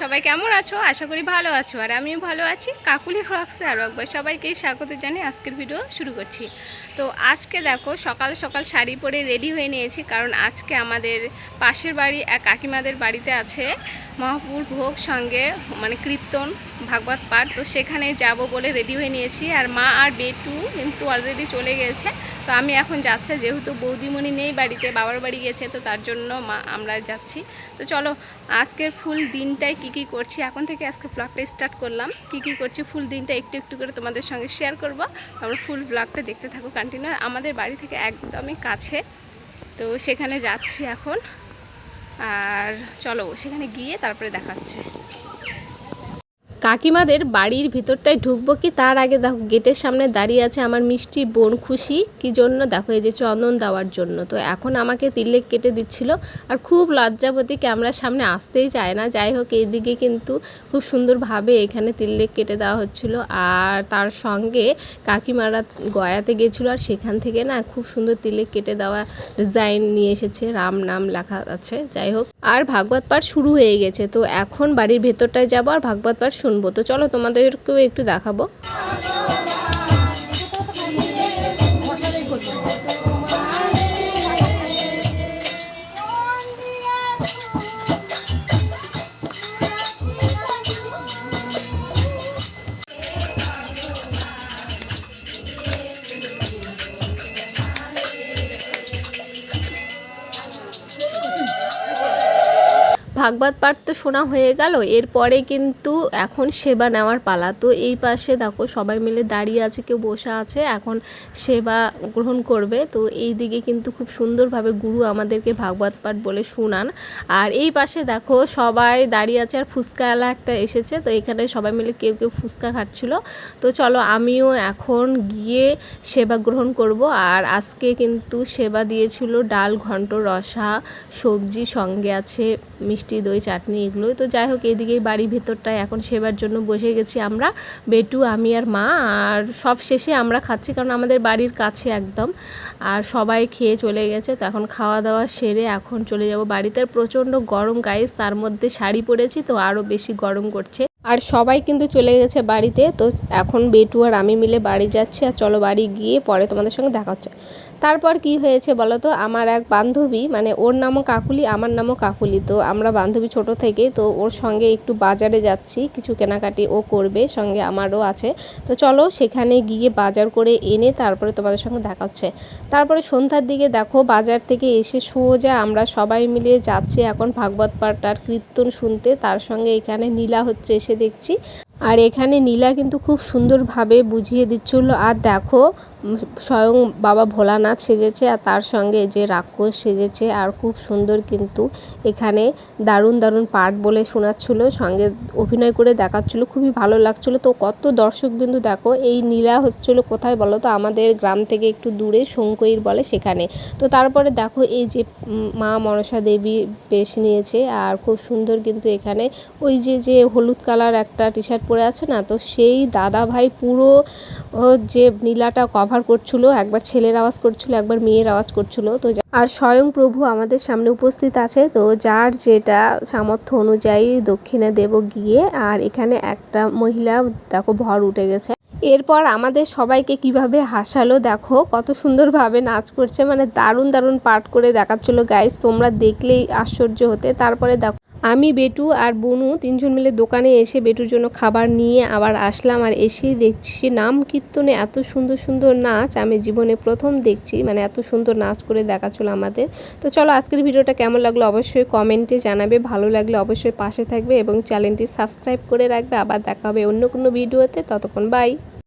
সবাই কেমন আছো? আশা করি ভালো আছো। আর আমিও ভালো আছি। কাকুলি ফ্রক্সে আরও একবার সবাইকে স্বাগত জানিয়ে আজকের ভিডিও শুরু করছি। তো আজকে দেখো, সকাল সকাল শাড়ি পরে রেডি হয়ে নিয়েছি। কারণ আজকে আমাদের পাশের বাড়ি এক কাকিমাদের বাড়িতে আছে। মহাপুর ভোগ সঙ্গে মানে কীর্তন, ভাগবত পাঠ, তো সেখানে যাব বলে রেডি হয়ে নিয়েছি। আর মা আর বেটু কিন্তু অলরেডি চলে গেছে। তো আমি এখন যাচ্ছে, যেহেতু বৌদিমণি নেই বাড়িতে, বাবার বাড়ি গেছে, তো তার জন্য মা, আমরা যাচ্ছি। তো চলো, আজকের ফুল দিনটায় কি কি করছি? এখন থেকে আজকে ব্লগটা স্টার্ট করলাম। কি কি করছি? ফুল দিনটা একটু একটু করে তোমাদের সঙ্গে শেয়ার করব। তোমরা ফুল ব্লগটা দেখতে থাকো কন্টিনিউ আমাদের বাড়ি থেকে একদমই কাছে, তো সেখানে যাচ্ছি এখন। আর চলো সেখানে গিয়ে তারপরে দেখাচ্ছে কাকিমাদের বাড়ির ভিতরটায় ঢুকবো কি? তার আগে দেখো, গেটের সামনে দাঁড়িয়ে আছে আমার মিষ্টি বোন খুশি। কি জন্য? দেখো, এই যে চন্দন দেওয়ার জন্য। তো এখন আমাকে তিলেক কেটে দিচ্ছিল। আর খুব লজ্জাবতী ক্যামেরার সামনে আসতেই চায় না। যাই হোক, এইদিকে কিন্তু খুব সুন্দরভাবে এখানে তিলেক কেটে দেওয়া হচ্ছিল। আর তার সঙ্গে কাকিমারা গয়াতে গেছিল। আর সেখান থেকে না খুব সুন্দর তিলেক কেটে দেওয়া ডিজাইন নিয়ে এসেছে। রাম নাম লেখা আছে। যাই হোক, আর ভাগবত পাঠ শুরু হয়ে গেছে। তো এখন বাড়ির ভেতরটায় যাব। আর ভাগবত পাঠ শুনব। তো চলো তোমাদেরকেও একটু দেখাবো। ভাগবত পাঠ তো শোনা হয়ে গেল, এরপরে কিন্তু এখন সেবা নেওয়ার পালা। তো এই পাশে দেখো সবাই মিলে দাঁড়িয়ে আছে, কেউ বসে আছে, এখন সেবা গ্রহণ করবে। তো এই দিকে কিন্তু খুব সুন্দরভাবে গুরু আমাদেরকে ভাগবত পাঠ বলে শোনান। আর এই পাশে দেখো সবাই দাঁড়িয়ে আছে, আর ফুচকাওয়ালা একটা এসেছে, তো এখানে সবাই মিলে কেউ কেউ ফুচকা খাচ্ছিল। তো চলো আমিও এখন গিয়ে সেবা গ্রহণ করব। আর আজকে কিন্তু সেবা দিয়েছিল ডাল, ঘন্ট, রসা, সবজি, সঙ্গে আছে মিষ্টি দই, চাটনি এগুলোই। তো যাই হোক, এদিকেই বাড়ির ভেতরটায় এখন সেবার জন্য বসে গেছি আমরা, বেটু, আমি আর মা। আর সব শেষে আমরা খাচ্ছি, কারণ আমাদের বাড়ির কাছে একদম। আর সবাই খেয়ে চলে গেছে, তো এখন খাওয়া দাওয়া সেরে এখন চলে যাব বাড়িতে। প্রচণ্ড গরম গাইস তার মধ্যে শাড়ি পরেছি, তো আরও বেশি গরম করছে। আর সবাই কিন্তু চলে গেছে বাড়িতে। তো এখন বেটু আর আমি মিলে বাড়ি যাচ্ছি আর চলো বাড়ি গিয়ে পরে তোমাদের সঙ্গে দেখা হচ্ছে। তারপর কি হয়েছে বলো তো? আমার এক বান্ধবী মানে ওর নামও কাকুলি, আমার নামও কাকুলি। তো আমরা বান্ধবী ছোট থেকে তো ওর সঙ্গে একটু বাজারে যাচ্ছি। কিছু কেনাকাটি ও করবে, সঙ্গে আমারও আছে। তো চলো সেখানে গিয়ে বাজার করে এনে তারপরে তোমাদের সঙ্গে দেখা হচ্ছে। তারপরে সন্ধ্যার দিকে দেখো, বাজার থেকে এসে সোজা আমরা সবাই মিলে যাচ্ছি এখন ভাগবত পাঠ কীর্তন শুনতে। তার সঙ্গে এখানে নীলা হচ্ছে, এসে দেখছি। আর এখানে নীলা কিন্তু খুব সুন্দরভাবে বুঝিয়ে দিচ্ছিল, আর দেখো স্বয়ং বাবা ভোলানাথ সেজেছে আর তার সঙ্গে যে রাক্ষস সেজেছে আর খুব সুন্দর কিন্তু এখানে দারুণ দারুণ পাঠ বলে শোনাচ্ছিল, সঙ্গে অভিনয় করে দেখাচ্ছিল, খুবই ভালো লাগছিল। তো কত দর্শকবিন্দু দেখো, এই নীলা হচ্ছিল কোথায় বলো তো? আমাদের গ্রাম থেকে একটু দূরে শঙ্কইর বলে সেখানে। তো তারপরে দেখো, এই যে মা মনসা দেবী বেশ নিয়েছে আর খুব সুন্দর কিন্তু এখানে ওই যে যে হলুদ কালার একটা টি শার্ট পরে আছে না, তো সেই দাদা ভাই পুরো যে নীলাটা কভার করছিল, একবার ছেলের আওয়াজ করছিল, একবার মেয়ের আওয়াজ করছিল, তো আর স্বয়ং প্রভু আমাদের সামনে উপস্থিত আছে, তো যার যেটা সামর্থ্য অনুযায়ী দক্ষিণে দেব গিয়ে, আর এখানে একটা মহিলা, দেখো ভর উঠে গেছে। এরপর আমাদের সবাইকে কীভাবে হাসালো, দেখো কত সুন্দরভাবে নাচ করছে মানে দারুণ দারুণ পাঠ করে দেখাচ্ছিল। গাইস তোমরা দেখলেই আশ্চর্য হতে। তারপরে দেখো আমি, বেটু আর বনু তিনজন মিলে দোকানে এসে বেটুর জন্য খাবার নিয়ে আবার আসলাম আর এসেই দেখছি নাম কীর্তনে এত সুন্দর সুন্দর নাচ আমি জীবনে প্রথম দেখছি। মানে এত সুন্দর নাচ করে দেখাচ্ছিল আমাদের। তো চলো আজকের ভিডিওটা কেমন লাগল অবশ্যই কমেন্টে জানাবে। ভালো লাগলে অবশ্যই পাশে থাকবে এবং চ্যানেলটি সাবস্ক্রাইব করে রাখবে। আবার দেখা হবে অন্য কোনো ভিডিওতে। ততক্ষণ বাই।